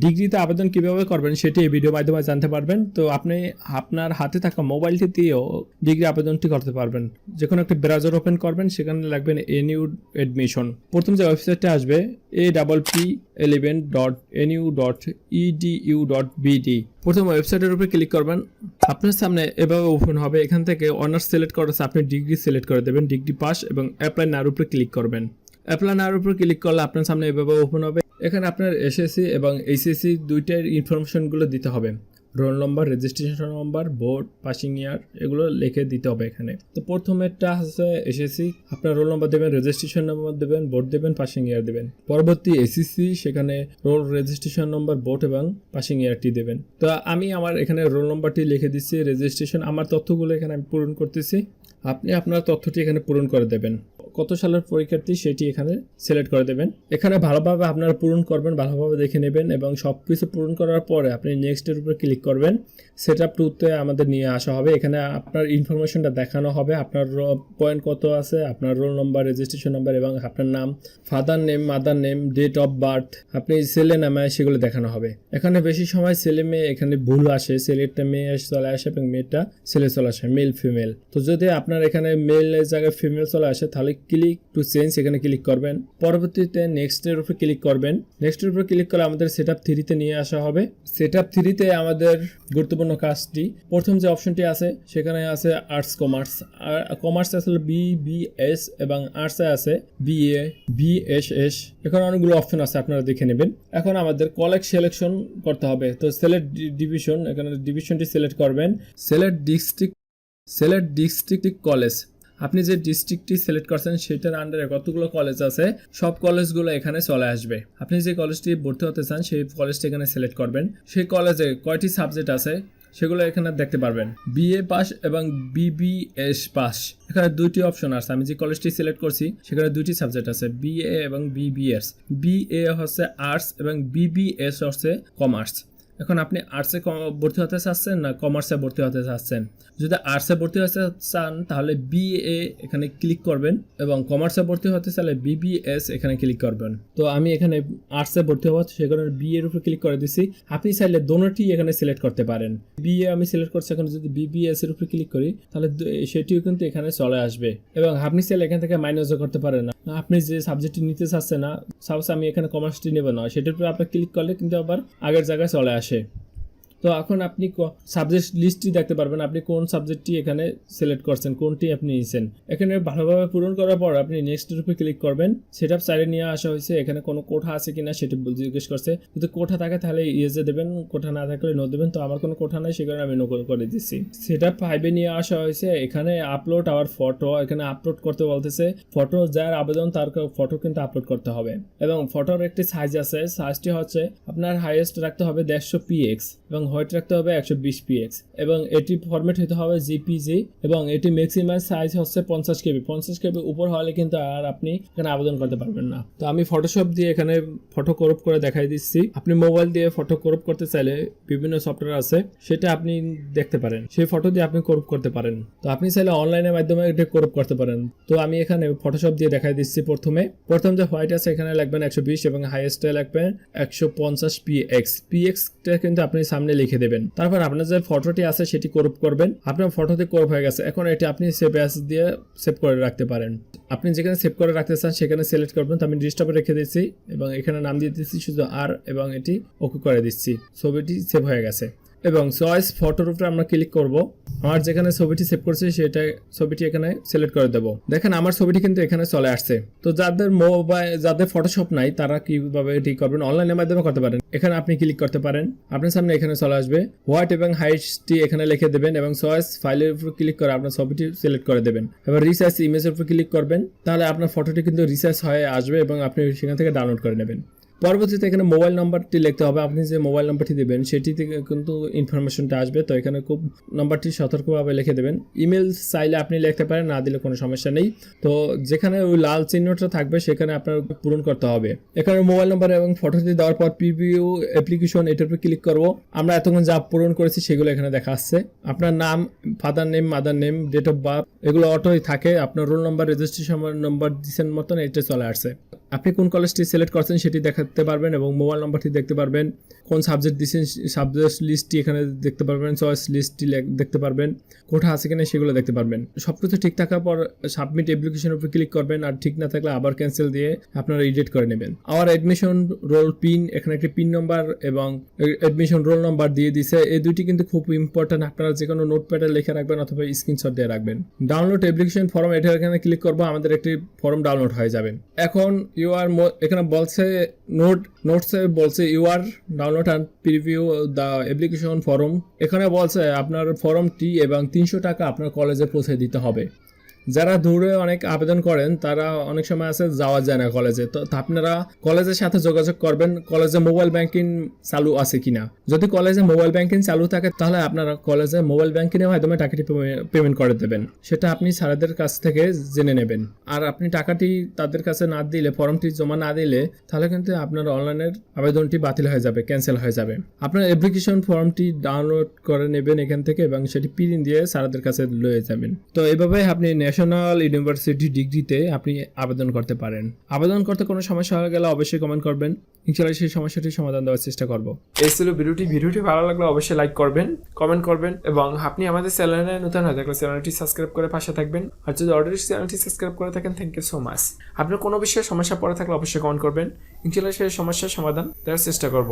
ডিগ্রিতে আবেদন কীভাবে করবেন সেটি এই ভিডিও মাধ্যমে জানতে পারবেন। তো আপনি আপনার হাতে থাকা মোবাইলটি দিয়েও ডিগ্রি আবেদনটি করতে পারবেন। যে কোনো একটা ব্রাউজার ওপেন করবেন, সেখানে লাগবেন এনইউ এডমিশন প্রথম যে ওয়েবসাইটটা আসবে A double P eleven dot NU dot EDU dot BD প্রথম ওয়েবসাইটের উপরে ক্লিক করবেন। আপনার সামনে এভাবে ওপেন হবে। এখান থেকে অনার্স সিলেক্ট করার আপনি ডিগ্রি সিলেক্ট করে দেবেন ডিগ্রি পাস এবং অ্যাপ্লাই নার উপরে ক্লিক করবেন। অ্যাপ্লাই নার উপরে ক্লিক করলে আপনার সামনে এভাবে ওপেন হবে। এখানে আপনার এসএসসি এবং এইচএসসি দুইটার ইনফরমেশনগুলো দিতে হবে। Roll number registration number board passing year এগুলো লিখে দিতে হবে এখানে। তো প্রথমেরটা হচ্ছে এসএসসি আপনার রোল নম্বর দেবেন রেজিস্ট্রেশন নম্বর দেবেন বোর্ড দেবেন পাসিং ইয়ার দেবেন। পরবর্তী এসএসসি সেখানে রোল রেজিস্ট্রেশন নম্বর বোর্ড এবং পাসিং ইয়ারটি দেবেন। তো আমি আমার এখানে রোল নম্বরটি লিখে দিচ্ছি রেজিস্ট্রেশন আমার তথ্যগুলো এখানে আমি পূরণ করতেছি। আপনি আপনার তথ্যটি এখানে পূরণ করে দেবেন। কত সালের পরীক্ষার্থী সেটি এখানে সিলেক্ট করে দেবেন। এখানে ভালোভাবে আপনারা পূরণ করবেন, ভালোভাবে দেখে নেবেন এবং সব কিছু পূরণ করার পরে আপনি নেক্সটের উপরে ক্লিক করবেন। সেট আপ টুতে আমাদের নিয়ে আসা হবে। এখানে আপনার ইনফরমেশনটা দেখানো হবে। আপনার পয়েন্ট কত আছে, আপনার রোল নম্বর রেজিস্ট্রেশন নাম্বার এবং আপনার নাম father name mother name date of birth আপনি ছেলে নামে সেগুলো দেখানো হবে। এখানে বেশি সময় ছেলে মেয়ে এখানে ভুল আসে। ছেলেটা মেয়ে চলে আসে এবং মেয়েটা ছেলে চলে আসে মেল ফিমেল তো যদি আপনার এখানে মেলের জায়গায় ফিমেল চলে আসে, তাহলে ক্লিক টু চেঞ্জ এখানে ক্লিক করবেন। পরবর্তীতে নেক্সটের উপরে ক্লিক করবেন। নেক্সটের উপরে ক্লিক করে আমাদের সেট আপ থ্রিতে নিয়ে আসা হবে। সেট আপ থ্রিতে আমাদের গুরুত্বপূর্ণ কাজটি, প্রথম যে অপশনটি আছে, সেখানে আছে আর্টস কমার্স কমার্স আসলে বি বি এস এবং আর্টসে আছে B A B S S এখানে অনেকগুলো অপশন আছে, আপনারা দেখে নেবেন। এখন আমাদের কলেজ সিলেকশন করতে হবে। তো সিলেক্ট ডিভিশন এখানে ডিভিশনটি সিলেক্ট করবেন। Select district select district college আপনি যে ডিস্ট্রিক্টটি সিলেক্ট করছেন, সেটার আন্ডারে কতগুলো কলেজ আছে, সব কলেজগুলো এখানে চলে আসবে। আপনি যে কলেজটি ভর্তি হতে চান, সেই কলেজটি এখানে সিলেক্ট করবেন। সেই কলেজে কয়টি সাবজেক্ট আছে, সেগুলো এখানে দেখতে পারবেন। বিএ পাস এবং বিবিএস পাস এখানে দুইটি অপশন আছে। আমি যে কলেজটি সিলেক্ট করছি, সেখানে দুইটি সাবজেক্ট আছে বিএ এবং বিবিএস বিএ হচ্ছে আর্টস এবং বিবিএস হচ্ছে কমার্স এখন আপনি আর্টসে ভর্তি হতে চাচ্ছেন না কমার্সে ভর্তি হতে চাচ্ছেন? যদি আর্টসে ভর্তি হতে চান, তাহলে বিএ এখানে ক্লিক করবেন এবং কমার্সে ভর্তি হতে চাইলে বিবিএস এখানে ক্লিক করবেন। তো আমি এখানে আর্টসে ভর্তি হওয়া সে কারণে বি এর উপর ক্লিক করে দিছি। আপনি চাইলে দোনোটি এখানে সিলেক্ট করতে পারেন। বিএ আমি সিলেক্ট করছি এখন যদি বিবিএস এর উপর ক্লিক করি, তাহলে সেটিও কিন্তু এখানে চলে আসবে। এবং আপনি চাইলে এখান থেকে মাইনাসও করতে পারেন। না আপনি যে সাবজেক্টটি নিতে চাচ্ছেন না সাপোজ আমি এখানে কমার্সটি নেব না, সেটির উপর আপনি ক্লিক করলে কিন্তু আবার আগের জায়গায় চলে আসে। છે তো এখন আপনি সাবজেক্ট লিস্টটি দেখতে পারবেন, আপনি কোন সাবজেক্টটি এখানে সিলেক্ট করছেন, কোনটি আপনি নিয়েছেন। এখানে ভালোভাবে পূরণ করার পর আপনি নেক্সটের উপরে ক্লিক করবেন। সেটা সাইডে নিয়ে আসা হয়েছে, এখানে কোনো কোঠা আছে কিনা সেটা জিজ্ঞেস করছে। যদি কোঠা থাকে তাহলে ইয়েজে দেবেন, কোঠা না থাকলে নো দেবেন। তো আমার কোনো কোঠা নাই সে কারণে আমি নো করে দিচ্ছি সেটা ফাইভে নিয়ে আসা হয়েছে, এখানে আপলোড আওয়ার ফটো এখানে আপলোড করতে বলতেছে। ফটো যার আবেদন তার ফটো কিন্তু আপলোড করতে হবে। এবং ফটোর একটি সাইজ আছে সাইজটি হচ্ছে আপনার হাইয়েস্ট রাখতে হবে দেড়শো পিএক্স এবং হোয়াইট রাখতে হবে একশো বিশ পিএক্স এবং এটি ফরম্যাট হতে হবে জিপিজি এবং এটি ম্যাক্সিমাম সাইজ হচ্ছে পঞ্চাশ কেবি। পঞ্চাশ কেবি উপর হলে কিন্তু আর আপনি এখানে আবেদন করতে পারবেন না। তো আমি ফটোশপ দিয়ে এখানে ফটো করপ করে দেখাই দিচ্ছি। আপনি মোবাইল দিয়ে ফটো করপ করতে চাইলে বিভিন্ন সফটওয়্যার আছে, সেটা আপনি দেখতে পারেন। সেই ফটো দিয়ে আপনি করপ করতে পারেন। তো আপনি চাইলে অনলাইনের মাধ্যমে এটা করপ করতে পারেন। তো আমি এখানে ফটোশপ দিয়ে দেখাই দিচ্ছি প্রথমে। প্রথম যে হোয়াইট আছে, এখানে লাগবেন একশো বিশ এবং হাইয়েস্টে লাগবেন একশো পঞ্চাশ পি এক্স পিএক্স। পিএক্সটা কিন্তু আপনি সামনে লিখে দেবেন। তারপর আপনার যে ফটোটি আছে সেটি করপ করবেন। আপনার ফটোতে করপ হয়ে গেছে। এখন এটি আপনি সেভ অ্যাস দিয়ে সেভ করে রাখতে পারেন। আপনি যেখানে সেভ করে রাখতে চান সেখানে সিলেক্ট করবেন। তো আমি ডিস্টার্বে রেখে দিচ্ছি এবং এখানে নাম দিয়ে দিচ্ছি শুধু আর এবং এটি ওকে করে দিচ্ছি। ছবিটি সেভ হয়ে গেছে। এবং চয়েস ফটোর উপরে আমরা ক্লিক করব। আমার যেখানে ছবিটি সেভ করছি, সেটা ছবিটি এখানে সিলেক্ট করে দেবো। দেখেন, আমার ছবিটি কিন্তু এখানে চলে আসছে। তো যাদের মোবাইল যাদের ফটোশপ নাই, তারা কীভাবে এটি করবেন? অনলাইনের মাধ্যমে করতে পারেন। এখানে আপনি ক্লিক করতে পারেন। আপনার সামনে এখানে চলে আসবে। হোয়াইট এবং হাইটটি এখানে লিখে দেবেন এবং চয়েস ফাইলের উপর ক্লিক করে আপনার ছবিটি সিলেক্ট করে দেবেন। এবার রিসার্চ ইমেজের উপর ক্লিক করবেন। তাহলে আপনার ফটোটি কিন্তু রিসার্চ হয়ে আসবে এবং আপনি সেখান থেকে ডাউনলোড করে নেবেন। পরবর্তীতে এখানে মোবাইল নাম্বারটি লিখতে হবে। আপনি যে মোবাইল নাম্বারটি দেবেন সেটি থেকে কিন্তু ইনফরমেশনটা আসবে। তো এখানে খুব নাম্বারটি সতর্কভাবে লিখে দেবেন। ইমেল চাইলে আপনি লিখতে পারেন, না দিলে কোনো সমস্যা নেই। তো যেখানে ওই লাল চিহ্নটা থাকবে, সেখানে আপনার পূরণ করতে হবে। এখানে মোবাইল নাম্বার এবং ফটোটি দেওয়ার পর পিপিইউ অ্যাপ্লিকেশন এটার উপর ক্লিক করব। আমরা এতক্ষণ যা পূরণ করেছি, সেগুলো এখানে দেখা আসছে। আপনার নাম father name mother name date of birth এগুলো অটোই থাকে। আপনার রোল নাম্বার রেজিস্ট্রেশন নাম্বার দিচ্ছেন মতন এটা চলে আসছে। আপনি কোন কলেজটি সিলেক্ট করছেন সেটি দেখাতে পারবেন এবং মোবাইল নম্বরটি দেখতে পারবেন। কোন সাবজেক্ট দিচ্ছেন সাবজেক্ট লিস্টটি এখানে দেখতে পারবেন চয়েস লিস্টটি দেখতে পারবেন। কোঠা আছে কিনা সেগুলো দেখতে পারবেন। সব কিছু ঠিক থাকার পর সাবমিট অ্যাপ্লিকেশনের উপর ক্লিক করবেন আর ঠিক না থাকলে আবার ক্যান্সেল দিয়ে আপনারা এডিট করে নেবেন। আমার অ্যাডমিশন রোল পিন এখানে একটি পিন নাম্বার এবং অ্যাডমিশন রোল নাম্বার দিয়ে দিছে। এই দুইটি কিন্তু খুব ইম্পর্টেন্ট আপনারা যে কোনো নোটপ্যাডে লিখে রাখবেন অথবা স্ক্রিনশট দিয়ে রাখবেন। ডাউনলোড অ্যাপ্লিকেশন ফর্ম এটা এখানে ক্লিক করব, আমাদের একটি ফর্ম ডাউনলোড হয়ে যাবেন এখন ইউ আর এখানে বলছে নোট নোটসে বলছে you are download and preview the application form এখানে বলছে, আপনার ফর্মটি এবং তিনশো টাকা আপনার কলেজে পৌঁছে দিতে হবে। যারা দূরে অনেক আবেদন করেন, তারা অনেক সময় আছে যাওয়া যায় না কলেজে তো আপনারা কলেজের সাথে যোগাযোগ করবেন কলেজে মোবাইল ব্যাংকিং চালু আছে কিনা। যদি কলেজে মোবাইল ব্যাংকিং চালু থাকে, তাহলে আপনারা কলেজে মোবাইল ব্যাংকিংয়ের মাধ্যমে টাকাটি পেমেন্ট করে দেবেন। সেটা আপনি স্যারেদের কাছ থেকে জেনে নেবেন। আর আপনি টাকাটি তাদের কাছে না দিলে, ফর্মটি জমা না দিলে, তাহলে কিন্তু আপনার অনলাইনের আবেদনটি বাতিল হয়ে যাবে ক্যান্সেল হয়ে যাবে। আপনার অ্যাপ্লিকেশন ফর্মটি ডাউনলোড করে নেবেন এখান থেকে এবং সেটি প্রিন্ট দিয়ে স্যারদের কাছে লয়ে যাবেন। তো এইভাবে আপনি ন্যাশনাল ইউনিভার্সিটি ডিগ্রিতে আপনি আবেদন করতে পারেন। আবেদন করতে কোনো সমস্যা হয়ে গেলে অবশ্যই কমেন্ট করবেন। ইনশাল্লাহ সেই সমস্যাটির সমাধান দেওয়ার চেষ্টা করব। এই ছিল ভিডিওটি। ভিডিওটি ভালো লাগলে অবশ্যই লাইক করবেন কমেন্ট করবেন এবং আপনি আমাদের চ্যানেলে নতুন হয়ে থাকলে চ্যানেলটি সাবস্ক্রাইব করে পাশে থাকবেন। আর যদি অলরেডি চ্যানেলটি সাবস্ক্রাইব করে থাকেন থ্যাংক ইউ সো মাচ আপনার কোনো বিষয়ে সমস্যা পড়ে থাকলে অবশ্যই কমেন্ট করবেন। ইনশাল্লাহ সেই সমস্যার সমাধান দেওয়ার চেষ্টা করব।